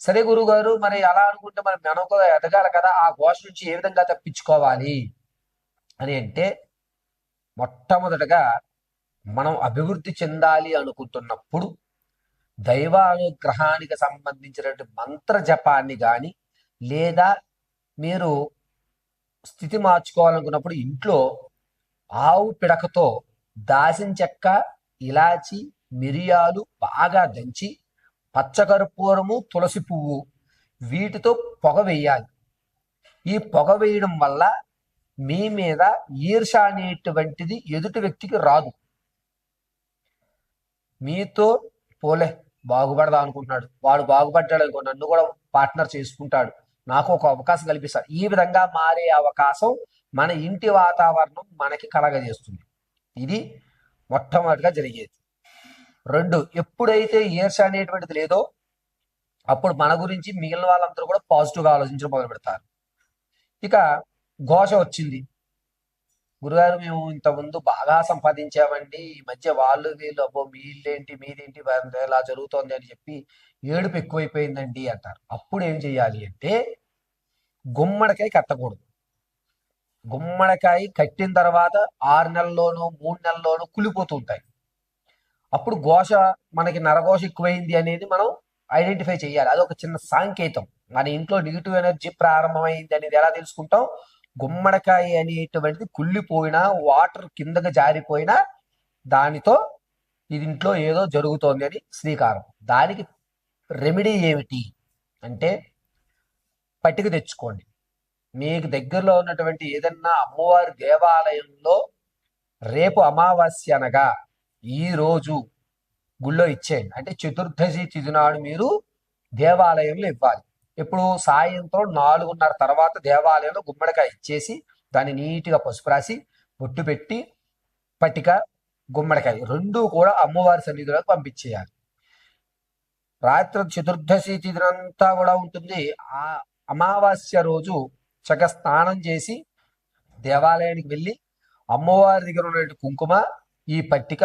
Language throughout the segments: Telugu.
సరే గురుగారు మరి అలా అనుకుంటే మనం కూడా ఎదగాలి కదా ఆ ఘోష నుంచి ఏ విధంగా తప్పించుకోవాలి? అని అంటే మొట్టమొదటగా మనం అభివృద్ధి చెందాలి అనుకుంటున్నప్పుడు దైవానుగ్రహానికి సంబంధించినటువంటి మంత్ర జపాన్ని కానీ లేదా మీరు స్థితి మార్చుకోవాలనుకున్నప్పుడు ఇంట్లో ఆవు పిడకతో దాసిన చెక్క ఇలాచి మిరియాలు బాగా దంచి పచ్చకర్పూరము తులసి పువ్వు వీటితో పొగ వేయాలి. ఈ పొగ వేయడం వల్ల మీ మీద ఈర్ష అనేటువంటిది ఎదుటి వ్యక్తికి రాదు. మీతో పోలే బాగుపడదా అనుకుంటున్నాడు. వాడు బాగుపడ్డాడు అనుకో నన్ను కూడా పార్ట్నర్ చేసుకుంటాడు. నాకు ఒక అవకాశం కల్పిస్తాడు. ఈ విధంగా మారే అవకాశం మన ఇంటి వాతావరణం మనకి కలగజేస్తుంది. ఇది మొట్టమొదటిగా జరిగేది. రెండు ఎప్పుడైతే ఈర్ష అనేటువంటిది లేదో అప్పుడు మన గురించి మిగిలిన వాళ్ళందరూ కూడా పాజిటివ్గా ఆలోచించడం మొదలు పెడతారు. ఇక ఘోష వచ్చింది. గురుగారు మేము ఇంత ముందు బాగా సంపాదించామండి. ఈ మధ్య వాళ్ళు వీళ్ళు అబ్బో మీళ్ళేంటి మీదేంటి వారి ఇలా జరుగుతోంది అని చెప్పి ఏడుపు ఎక్కువైపోయిందండి అంటారు. అప్పుడు ఏం చేయాలి అంటే గుమ్మడికాయ కట్టకూడదు. గుమ్మడికాయ కట్టిన తర్వాత ఆరు నెలల్లోనూ మూడు నెలల్లోనూ కులిపోతూ ఉంటాయి. అప్పుడు ఘోష మనకి నరఘోష ఎక్కువైంది అనేది మనం ఐడెంటిఫై చేయాలి. అది ఒక చిన్న సాంకేతం. మన ఇంట్లో నెగిటివ్ ఎనర్జీ ప్రారంభమైంది అనేది ఎలా తెలుసుకుంటాం? గుమ్మడికాయ అనేటువంటిది కుళ్ళిపోయినా వాటర్ కిందకి జారిపోయినా దానితో ఇది ఇంట్లో ఏదో జరుగుతోంది అని శ్రీకారం. దానికి రెమెడీ ఏమిటి? అంటే పట్టిక తెచ్చుకోండి. మీకు దగ్గరలో ఉన్నటువంటి ఏదన్నా అమ్మవారి దేవాలయంలో రేపు అమావాస్య అనగా ఈ రోజు గుళ్ళో ఇచ్చేయండి. అంటే చతుర్దశి తిథినాడు మీరు దేవాలయంలో ఇవ్వాలి. ఇప్పుడు సాయంత్రం నాలుగున్నర తర్వాత దేవాలయంలో గుమ్మడికాయ ఇచ్చేసి దాన్ని నీట్గా పసుపు రాసి బొట్టు పెట్టి పట్టిక గుమ్మడికాయ రెండు కూడా అమ్మవారి సన్నిధిలోకి పంపించేయాలి. రాత్రి చతుర్దశి తిథినంతా కూడా ఉంటుంది. ఆ అమావాస్య రోజు చక్క స్నానం చేసి దేవాలయానికి వెళ్ళి అమ్మవారి దగ్గర ఉన్నటువంటి కుంకుమ ఈ పట్టిక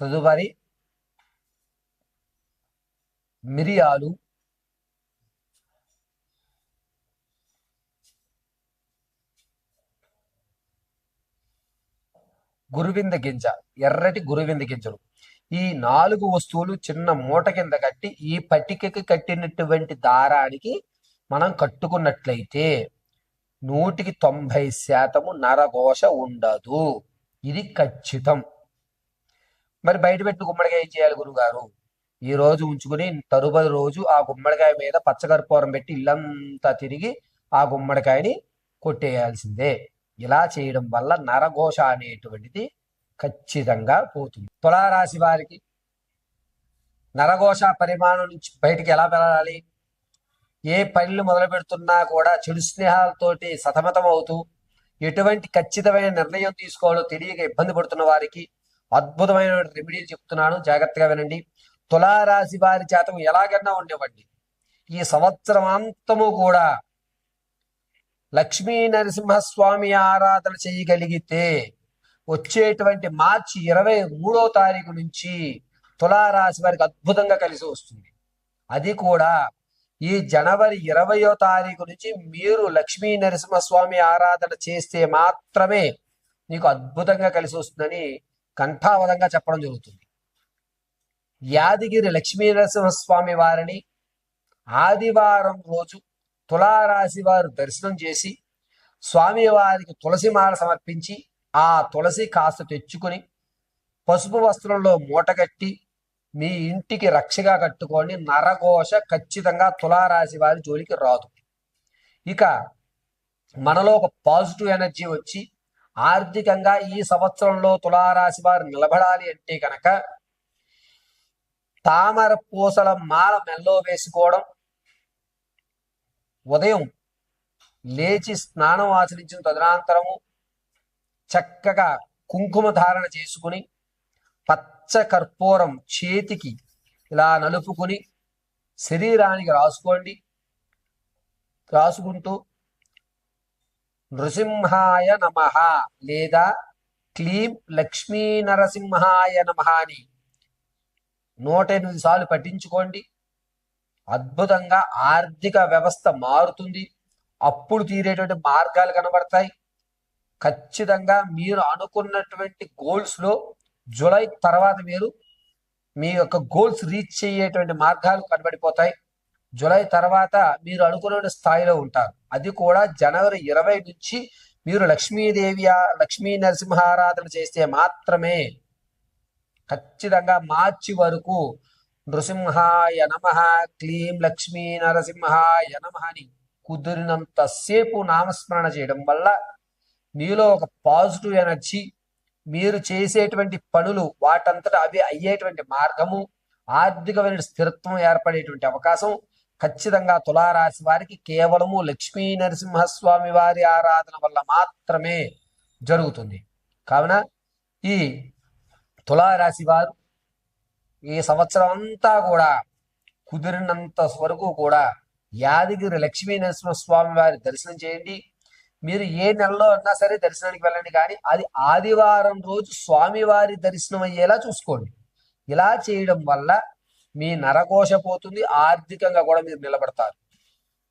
తదుపరి మిరియాలు. గురువింద గింజ ఎర్రటి గురువింద గింజలు. ఈ నాలుగు వస్తువులు చిన్న మూట కింద కట్టి ఈ పట్టికకి కట్టినటువంటి దారానికి మనం కట్టుకున్నట్లయితే నూటికి తొంభై శాతము నరఘోష ఉండదు. ఇది ఖచ్చితం. మరి బయట పెట్టి గుమ్మడికాయ చేయాలి గురుగారు ఈ రోజు ఉంచుకుని తరుబడి రోజు ఆ గుమ్మడికాయ మీద పచ్చకర్పూరం పెట్టి ఇల్లంతా తిరిగి ఆ గుమ్మడికాయని కొట్టేయాల్సిందే. ఇలా చేయడం వల్ల నరఘోష అనేటువంటిది ఖచ్చితంగా పోతుంది. తులారాశి వారికి నరఘోష పరిమాణం నుంచి బయటికి ఎలా వెళ్ళాలి? ఏ పనులు మొదలు పెడుతున్నా కూడా చెడు స్నేహాలతోటి సతమతం అవుతూ ఎటువంటి ఖచ్చితమైన నిర్ణయం తీసుకోవాలో తెలియక ఇబ్బంది పడుతున్న వారికి అద్భుతమైన రెమెడీలు చెప్తున్నాను. జాగ్రత్తగా వినండి. తులారాశి వారి చేతం ఎలాగన్నా ఉండేవండి ఈ సంవత్సరం అంతము కూడా లక్ష్మీ నరసింహస్వామి ఆరాధన చేయగలిగితే వచ్చేటువంటి మార్చి ఇరవై మూడో తారీఖు నుంచి తులారాశి వారికి అద్భుతంగా కలిసి వస్తుంది. అది కూడా ఈ జనవరి ఇరవయో తారీఖు నుంచి మీరు లక్ష్మీ నరసింహస్వామి ఆరాధన చేస్తే మాత్రమే నీకు అద్భుతంగా కలిసి వస్తుందని కంఠావధంగా చెప్పడం జరుగుతుంది. యాదగిరి లక్ష్మీ నరసింహస్వామి వారిని ఆదివారం రోజు తులారాశి వారు దర్శనం చేసి స్వామివారికి తులసి మాల సమర్పించి ఆ తులసి కాస్త తెచ్చుకొని పసుపు వస్త్రంలో మూటగట్టి మీ ఇంటికి రక్షగా కట్టుకొని నరఘోష ఖచ్చితంగా తులారాశి వారి జోలికి రాదు. ఇక మనలో ఒక పాజిటివ్ ఎనర్జీ వచ్చి ఆర్థికంగా ఈ సంవత్సరంలో తులారాశి వారు నిలబడాలి అంటే కనుక తామర పూసల మాల మెల్లో వేసుకోవడం ఉదయం లేచి స్నానం ఆచరించిన తదనంతరము చక్కగా కుంకుమ ధారణ చేసుకుని పచ్చ కర్పూరం చేతికి ఇలా నలుపుకుని శరీరానికి రాసుకోండి. రాసుకుంటూ నృసింహాయ నమ లేదా క్లీం లక్ష్మీ నరసింహాయ నమ అని నూట ఎనిమిది సార్లు పఠించుకోండి. అద్భుతంగా ఆర్థిక వ్యవస్థ మారుతుంది. అప్పుడు తీరేటువంటి మార్గాలు కనబడతాయి. ఖచ్చితంగా మీరు అనుకున్నటువంటి గోల్స్లో జూలై తర్వాత మీరు మీ యొక్క గోల్స్ రీచ్ చేయేటువంటి మార్గాలు కనబడిపోతాయి. జూలై తర్వాత మీరు అనుకున్న స్థాయిలో ఉంటారు. అది కూడా జనవరి ఇరవై నుంచి మీరు లక్ష్మీదేవి లక్ష్మీ నరసింహారాధన చేస్తే మాత్రమే ఖచ్చితంగా మార్చి వరకు నృసింహాయ నమ క్లీం లక్ష్మీ నరసింహాయ నమ అని కుదిరినంతసేపు నామస్మరణ చేయడం వల్ల మీలో ఒక పాజిటివ్ ఎనర్జీ మీరు చేసేటువంటి పనులు వాటంతట అవి అయ్యేటువంటి మార్గము ఆర్థికమైన స్థిరత్వం ఏర్పడేటువంటి అవకాశం ఖచ్చితంగా తులారాశి వారికి కేవలము లక్ష్మీ నరసింహస్వామి వారి ఆరాధన వల్ల మాత్రమే జరుగుతుంది. కావున ఈ తులారాశి వారు ఈ సంవత్సరం అంతా కూడా కుదిరినంత వరకు కూడా యాదగిరి లక్ష్మీ నరసింహస్వామి వారి దర్శనం చేయండి. మీరు ఏ నెలలో అన్నా సరే దర్శనానికి వెళ్ళండి కానీ అది ఆదివారం రోజు స్వామివారి దర్శనం అయ్యేలా చూసుకోండి. ఇలా చేయడం వల్ల మీ నరకోశ పోతుంది ఆర్థికంగా కూడా మీరు నిలబడతారు.